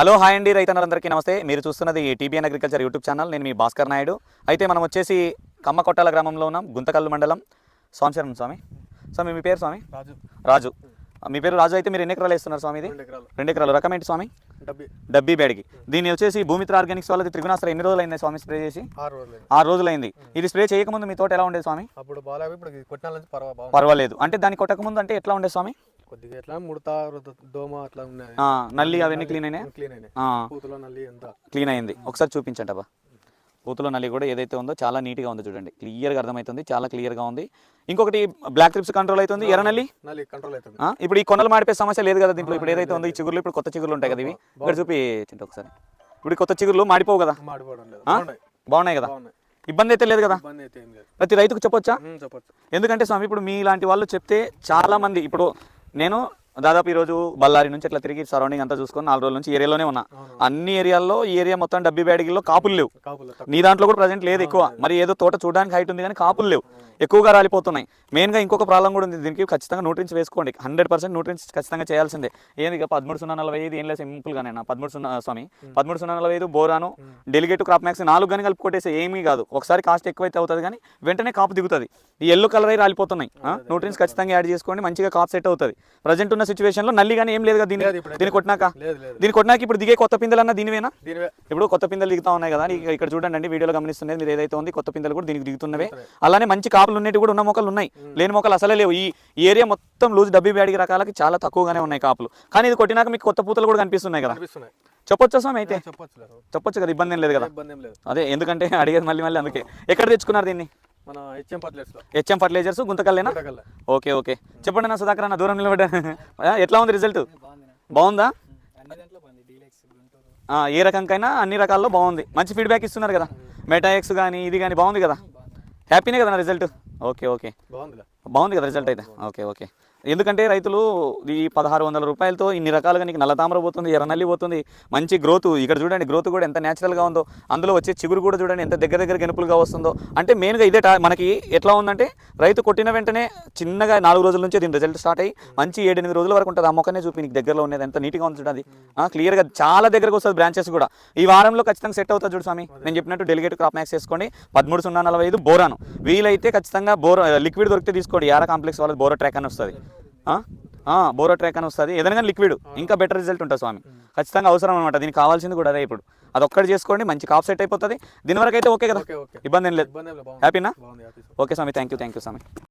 Hello hi అండి రైతన్నలందరికీ నమస్తే. మీరు చూస్తున్నది టీబీఎన్ అగ్రికల్చర్ యూట్యూబ్ ఛానల్. నేను మీ భాస్కర్ నాయుడు. అయితే మనం వచ్చేసి కమ్మకొట్టాల గ్రామంలో ఉన్నాం గుంతకల్లు మండలం. స్వామి శరణం స్వామి. స్వామి మీ పేరు స్వామి? రాజు. రాజు. మీ పేరు రాజు అయితే మీరు ఎన్ని ఎకరాలు వేస్తున్నారు స్వామి ఇది రెండు ఎకరాలు. రకం ఏంటి స్వామి? డబ్బి. డబ్బీ బ్యాడ్కి దీన్ని వచ్చేసి భూమిత్ర ఆర్గానిక్స్ వాళ్ళది త్రిగుణాస్త్ర ఎన్ని రోజులు అయింది స్వామి స్ప్రే చేసి? ఆరు రోజులు ఆరు రోజులైంది. ఇది స్ప్రే చేయకముందు మీ తోట ఎలా ఉండేది స్వామి? అప్పుడు పర్వాలేదు. అంటే దాన్ని కొట్టకముందు అంటే ఎట్లా ఉండేది స్వామి? కొద్దిగా ఎట్లా ముడత దోమ అట్లా ఉన్నాయి. నల్లి అవన్నీ క్లీన్ అయినాయి? క్లీన్ అయినాయి. పూతలో నల్లి ఎంత? క్లీన్ అయింది. ఒకసారి చూపించండి అబ్బా. పూతుల నల్లి కూడా ఏదైతే ఉందో చాలా నీట్గా ఉంది చూడండి. క్లియర్గా అర్థమవుతుంది చాలా క్లియర్గా ఉంది. ఇంకొకటి బ్లాక్ ట్రిప్స్ కంట్రోల్ అవుతుంది. ఎర్ర నల్లి? నల్లి కంట్రోల్ అవుతుంది. ఇప్పుడు ఈ కొనలు మాడిపోయే సమస్య లేదు కదా దీంట్లో. ఇప్పుడు ఏదైతే ఉందో ఈ చిగురులు ఇప్పుడు కొత్త చిగురులు ఉంటాయి కదా ఇవి. ఇక్కడ చూపి చింత ఒకసారి. ఇప్పుడు కొత్త చిగురులు మాడిపోవు కదా? బాగున్నాయి. కదా? ఇబ్బంది అయితే లేదు కదా? ప్రతి రైతుకు చెప్పొచ్చా. ఎందుకంటే స్వామి ఇప్పుడు మీలాంటి వాళ్ళు చెప్తే చాలా మంది ఇప్పుడు నేను దాదాపు ఈరోజు బళ్ళారి నుంచి ఇట్లా తిరిగి సరౌండింగ్ అంతా చూసుకొని నాలుగు రోజుల నుంచి ఏరియాలోనే ఉన్నా. అన్ని ఏరియాల్లో ఈ ఏరియా మొత్తం డబ్బీ బ్యాడిగిల్లో కాపులు లేవు. నీ దాంట్లో కూడా ప్రజెంట్ లేదు ఎక్కువ. మరి ఏదో తోట చూడడానికి హైట్ ఉంది కానీ కాపులు లేవు. ఎక్కువగా రాలిపోతున్నాయి. మెయిన్గా ఇంకొక ప్రాబ్లం కూడా ఉంది. దీనికి ఖచ్చితంగా న్యూట్రిన్స్ వేసుకోండి. హండ్రెడ్ పర్సెంట్ న్యూట్రిన్స్ ఖచ్చితంగా చేయాల్సిందే. ఏంది ఇక పదమూడు సున్నా నలభై ఐదు ఏం లేదు సింపుల్గానే నా? పదమూడు సున్నా స్వామి పదమూడు సున్నా నలభై ఐదు బోరాను డెలిగేట్ క్రాప్ మ్యాక్స్ నాలుగు కానీ కలిపి కొట్టేసి ఏమీ కాదు. ఒకసారి కాస్ట్ ఎక్కువైతే అవుతుంది కానీ వెంటనే కాపు దిగుతుంది. ఈ ఎల్లో కలర్ అయి రాలిపోతున్నాయి. న్యూట్రిన్స్ ఖచ్చితంగా యాడ్ చేసుకోండి. మంచిగా కాప్ సెట్ అవుతుంది. ప్రజెంట్ ఉన్న సిచ్యువేషన్లో నల్లి కానీ ఏం లేదు కదా దీని దీన్ని కొట్టినాక? దీన్ని కొట్టినాక ఇప్పుడు దిగే కొత్త పిందెలన్నా దీనివేనా? దీనివే. ఇప్పుడు కొత్త పిందెలు దిగుతా ఉన్నాయి కదా ఇక ఇక్కడ చూడండి అండి వీడియోలో గమనిస్తున్నది మీరు ఏదైతే ఉంది కొత్త పిందెలు కూడా దీనికి దిగుతున్నవే. అలానే మంచి కాపులు ఉన్నట్టు కూడా ఉన్న మొక్కలు ఉన్నాయి. లేని మొక్కలు అసలే లేవు. ఈ ఏరియా మొత్తం లూజ్ డబ్బీ బ్యాడిగి రకాలకి చాలా తక్కువగానే ఉన్నాయి కాపులు. కానీ ఇది కొట్టినాక మీకు కొత్త పూతలు కూడా కనిపిస్తున్నాయి కదా? చెప్పొచ్చా స్వామి అయితే? చెప్పొచ్చు కదా. ఇబ్బంది ఏం లేదు కదా? అదే ఎందుకంటే అడిగేది మళ్ళీ మళ్ళీ అందుకే. ఎక్కడ తెచ్చుకున్నారు దీన్ని? మన హెచ్ఎం లో హెచ్ఎం ఫర్టిలైజర్స్ గుంతకల్లేనా. Okay okay. చెప్పండి నా సుధాకర్ అన్న దూరం నిలబడ్డా? ఎట్లా ఉంది రిజల్ట్ బాగుందా ఆ, ఏ రకంకైనా అన్ని రకాల్లో బాగుంది. మంచి ఫీడ్బ్యాక్ ఇస్తున్నారు కదా. మెటాఎక్స్ కానీ ఇది కానీ బాగుంది కదా. హ్యాపీనే కదా నా రిజల్ట్ ఓకే ఓకే. బాగుందిలే. బాగుంది కదా రిజల్ట్ అయితే. Okay okay. ఎందుకంటే రైతులు ఈ పదహారు వందల రూపాయలతో ఇన్ని రకాలుగా నీకు నల్ల తామర పోతుంది ఎర్ర నల్లి పోతుంది మంచి గ్రోత్ ఇక్కడ చూడండి గ్రోత్ కూడా ఎంత న్యాచురల్గా ఉందో అందులో వచ్చే చిగురు కూడా చూడండి ఎంత దగ్గర దగ్గర గెనుపులుగా వస్తుందో. అంటే మెయిన్గా ఇదే మనకి ఎట్లా ఉందంటే రైతు కొట్టిన వెంటనే చిన్నగా నాలుగు రోజుల నుంచే దీని రిజల్ట్ స్టార్ట్ అయ్యి మంచి ఏడెనిమిది రోజుల వరకు ఉంటుంది. ఆ మొక్కనే చూపి నీకు దగ్గరలో ఉన్నది ఎంత నీట్గా ఉంది చూడండి క్లియర్గా చాలా దగ్గరకు వస్తుంది బ్రాంచెస్ కూడా. ఈ వారంలో ఖచ్చితంగా సెట్ అవుతుంది చూడు స్వామి. నేను చెప్పినట్టు డెలిగేట్ క్రాప్ మ్యాక్స్ చేసుకోండి. పదమూడు సున్నా నలభై ఐదు బోరాను. వీలైతే ఖచ్చితంగా బోర్ లిక్విడ్ దొరికితే తీసుకోండి. యారా కాంప్లెక్స్ వాళ్ళ బోరో ట్రాక్ అని వస్తుంది. బోరో ట్రాక్ అని వస్తుంది. ఏదైనా కానీ లిక్విడ్. ఇంకా బెటర్ రిజల్ట్ ఉంటుంది స్వామి. ఖచ్చితంగా అవసరం అనమాట దీనికి కావాల్సింది కూడా అదే ఇప్పుడు. అది ఒక్కటి చేసుకోండి మంచి కాప్ సెట్ అయిపోతుంది. దీని వరకు అయితే ఓకే కదా ఇబ్బంది ఏం లేదు. హ్యాపీనా okay Swamy. Thank you thank you Swamy.